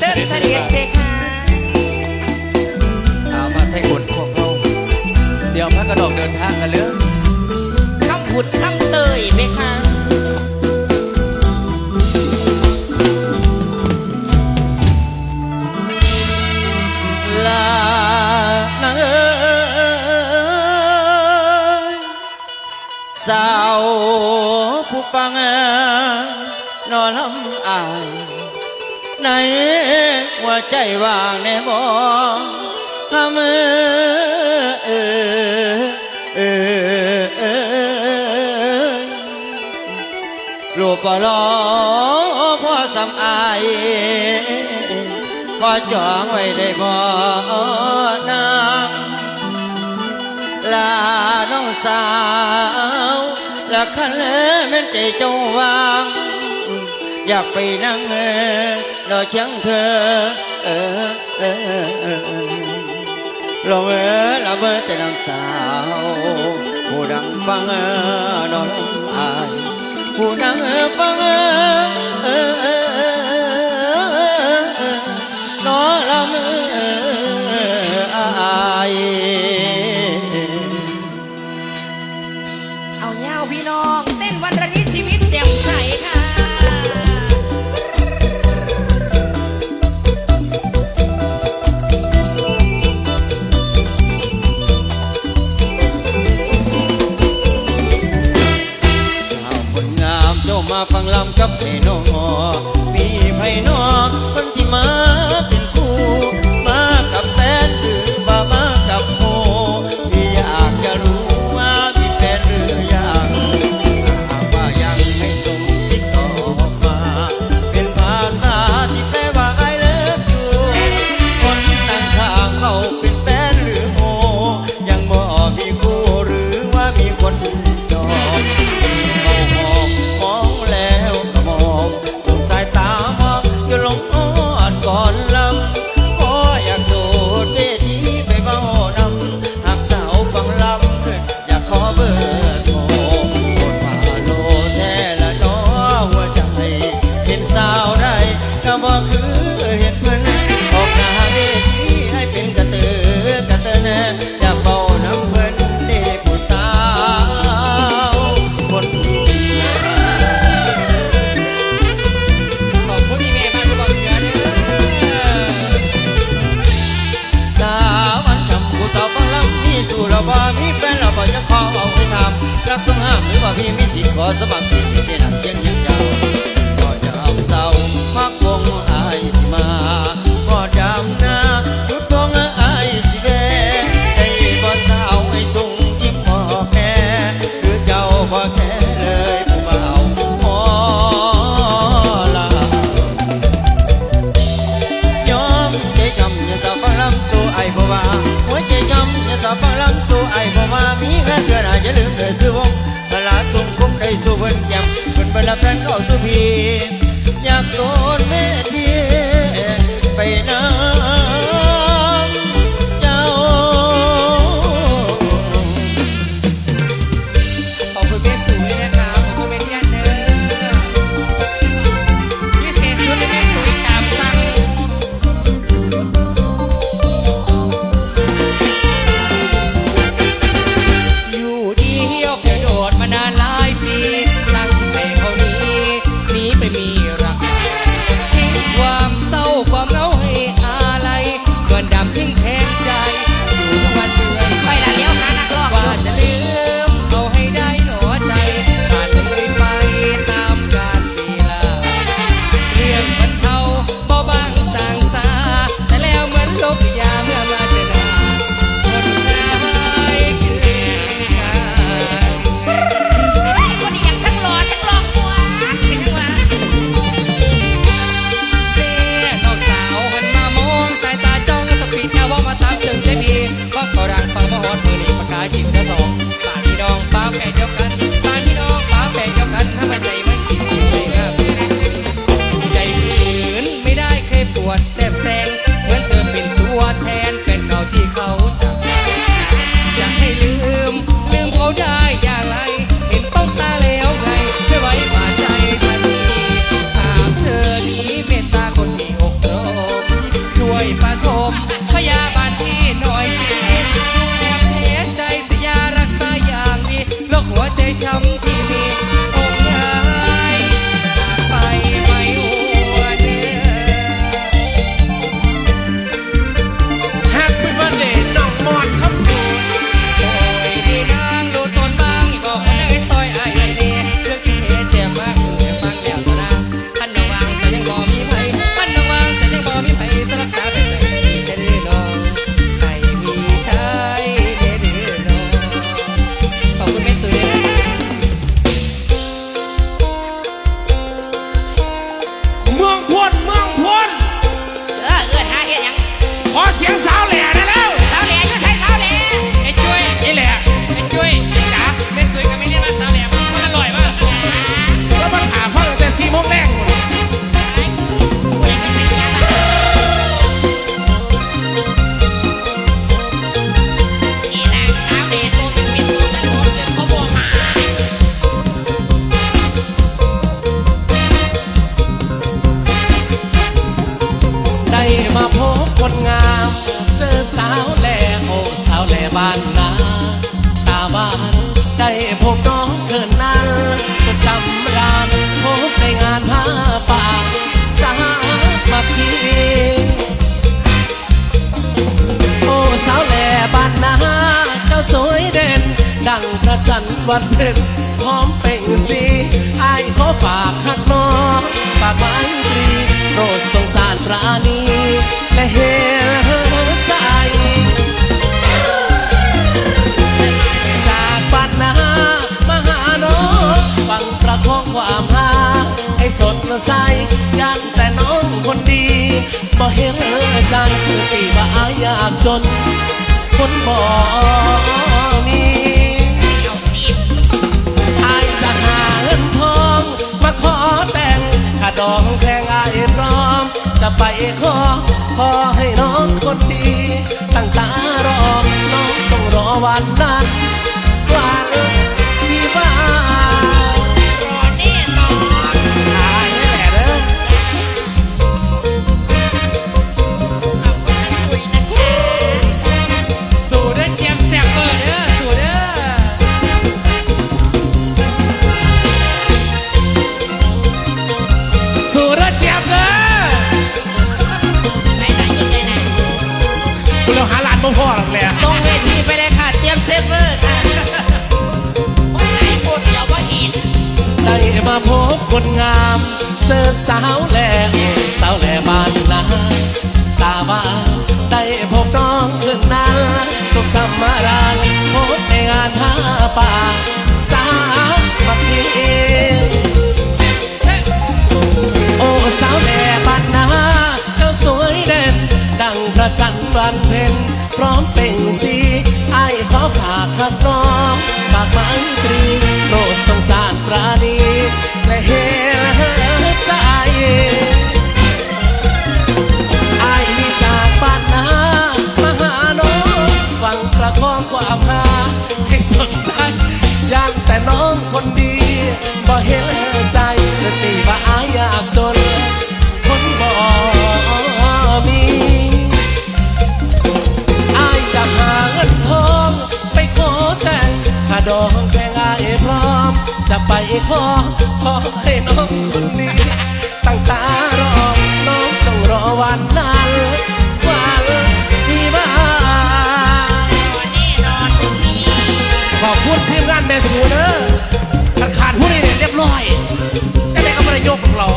เส้นเสด็จเด็กค่ะเอามาให้คนพวกเขาเดี๋ยวพระกระดอกเดินทางกันเรื่อลยคำหุดคำเตยไหมคะลานเอสาวผู้ฟังนอนลำอา ไหนว่าใจว่างในบ่ทำเออเออเออเออรูปหล่อพอสำอายพอจองไว้ในบ่อน้ำลาน้องสาวละคันเลยแม่นใจจงวาง อยากไปนั่งรอช่างเธอ เออเออลองเออละเบอแต่นางสาวผู้ดังฟังน้องอายผู้ดังฟังเออ ฟังลำกับแม่น้อง pensar. พี่ อยากโดนเวทีไปนะ วันเพ็ญพร้อมเป่งสีไอายขอฝากหักน้องฝากไม้ตรีโปรดสงสารปราณีและเห็นใจจากบ้านามาหาน้องฟังประคองความหาให้สดใสยังแต่น้องคนดีบ่เห็นใจคือตีว่าอายอยากจนคนบ่มีเอา ดองแพงอายพร้อม จะไปขอขอให้น้องคนดี ตั้งตารอน้องต้องรอวันนั้นวัน ได้มาพบคนงามเสื้อสาวแหล่สาวแหล่บ้านนาตาบ้าได้พบน้องคืนนั้นสุขสมาราญพบในงานผ้าป่าสาวมาเพีโอ้สาวแหล่บ้านนาเจ้าสวยเด่น ดังพระจันทร์วันเพ็ญพร้อมเปล่งสีไอ้ขอฝากขับน้อง ดองแพงอายพร้อม จะไปขอขอให้น้องคนนี้ตั้งตารอน้องต้องรอวันนั้นวันที่มารอแน่นอนคุณพี่ขอบคุณทีมงานแม่สูเนอะขาดขาดผู้นี้เนี่ยเรียบร้อยแต่แม่ก็ไม่ได้ยกของเรา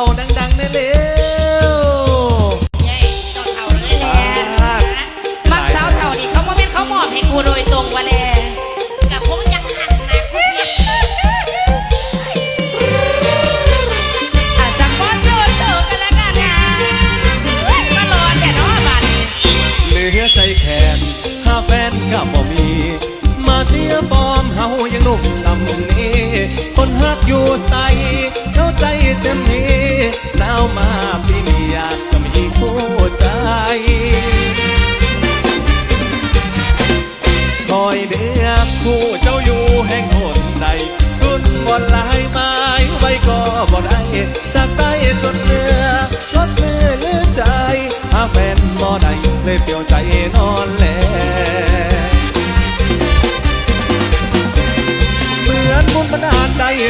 เท่าดังๆแน่เร็วใหญ่เจ้าเท่าเลยแหละมักสาวเท่านี่เขาโมเมนต์เขามอบให้กูโดยตรงมาเลยกับคงยังหันนะคุณพี่อาจจะขอโทษเธอกันแล้วกันนะเฮ้ยมารอแต่น้อบานนี้เหลือใจแขนหาแฟนก็บ่มี มาเสียฟอร์มเฮายังหนุ่มสำนี้ คนฮักอยู่ใส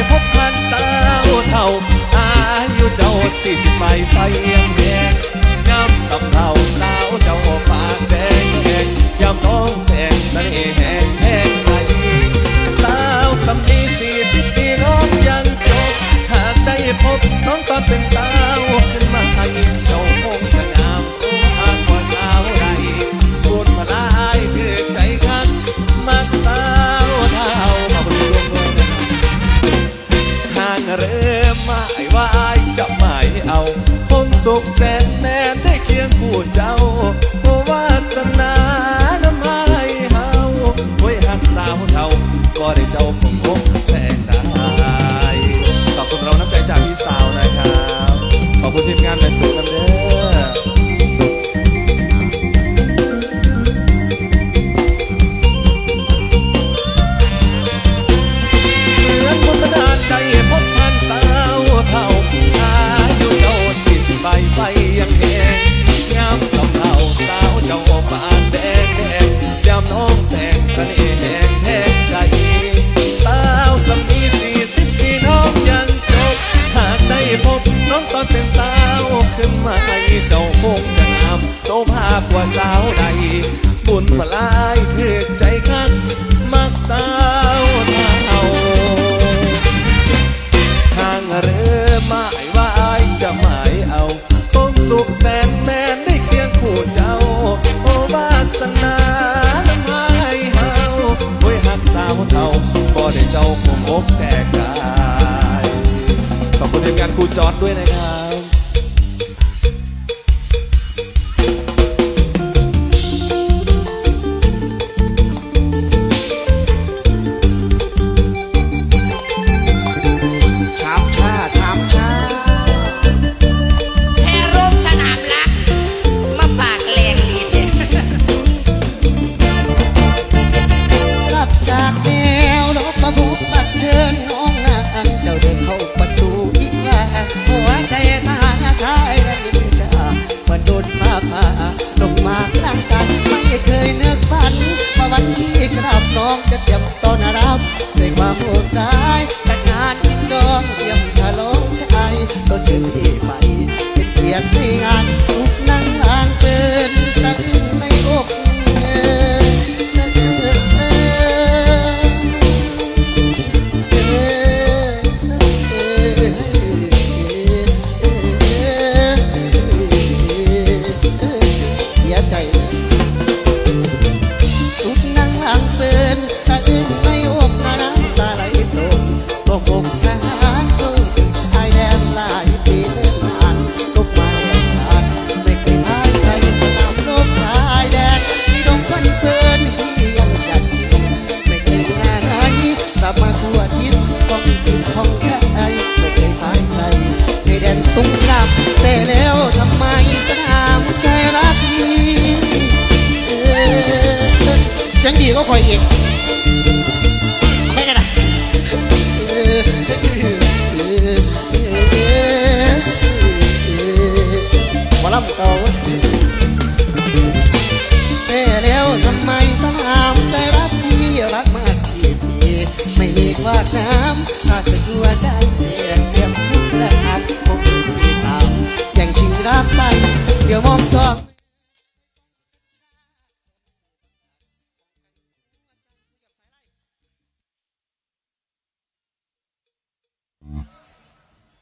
พบพันสาวเท่าอายุเจ้าสี่สิบไปไฟ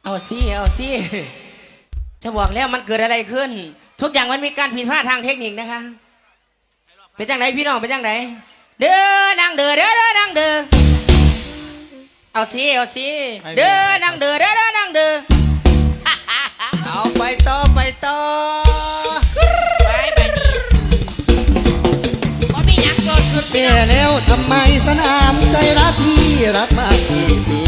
เอาสิเอาสิจะบอกแล้วมันเกิดอะไรขึ้น ทุกอย่างมันมีการผิดพลาดทางเทคนิคนะคะ เป็นจังไหนพี่น้องเป็นจังไหนเด้อนางเด้อเด้อเด้อนางเด้อเอาสิเอาสิเด้อนางเด้อเด้อเด้อนางเด้อเอาไปต่อไปต่อไปไปนี่บ่มีหยังเกิดขึ้นแต่แล้วทำไมสนามใจรักพี่รักมากกี่ปี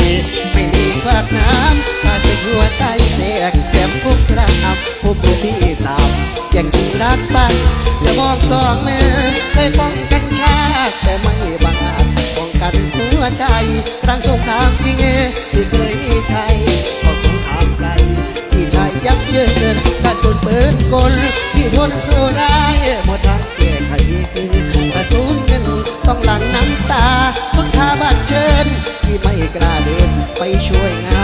ไม่มีฝากน้ำถ้าสึก หัวใจเสียกแจมทุกครั้งผู้ผู้ที่สามยังจริงรักไปจะมองสองมือเคยป้องกันชาติแต่ไม่บังอาจป้องกันหัวใจรังสงครามจริงที่เคยใช้เข้าสงครามไกลที่ชายยับเยินกระสุนปืนกลที่ทนสู้ได้หมดทางแก้ไขคือกระสุนเงินต้องหลั่งน้ำตาสุดท้าบัดเชิญที่ไม่กล้าเดินไปช่วยงาน